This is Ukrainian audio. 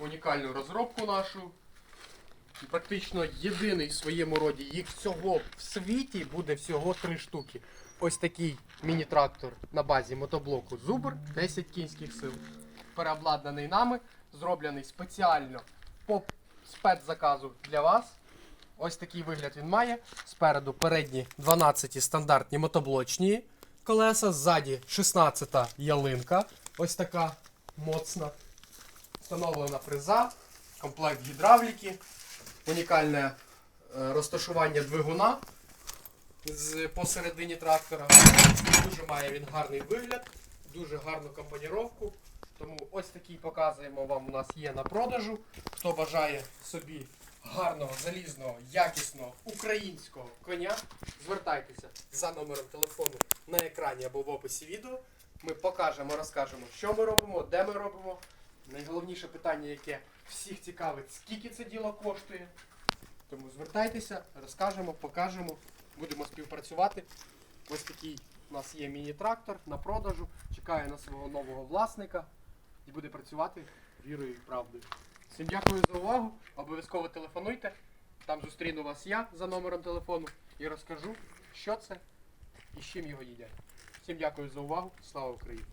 унікальну розробку нашу. Практично єдиний в своєму роді. Їх всього в світі буде всього три штуки. Ось такий міні-трактор на базі мотоблоку Зубр 10 кінських сил. Переобладнаний нами, зроблений спеціально по спецзаказу для вас. Ось такий вигляд він має. Спереду передні 12 стандартні мотоблочні колеса, ззаді 16 ялинка. Ось така моцна. Встановлена фреза, комплект гідравліки, унікальне е, розташування двигуна посередині трактора. Дуже має він гарний вигляд, дуже гарну компоніровку. Тому ось такий показуємо вам у нас є на продажу. Хто бажає собі гарного, залізного, якісного українського коня, звертайтеся за номером телефону на екрані або в описі відео. Ми покажемо, розкажемо, що ми робимо, де ми робимо. Найголовніше питання, яке всіх цікавить, скільки це діло коштує. Тому звертайтеся, розкажемо, покажемо, будемо співпрацювати. Ось такий у нас є міні-трактор на продажу, чекає на свого нового власника і буде працювати вірою і правдою. Всім дякую за увагу. Обов'язково телефонуйте. Там зустріну вас я за номером телефону і розкажу, що це і з чим його їдять. Всім дякую за увагу. Слава Україні!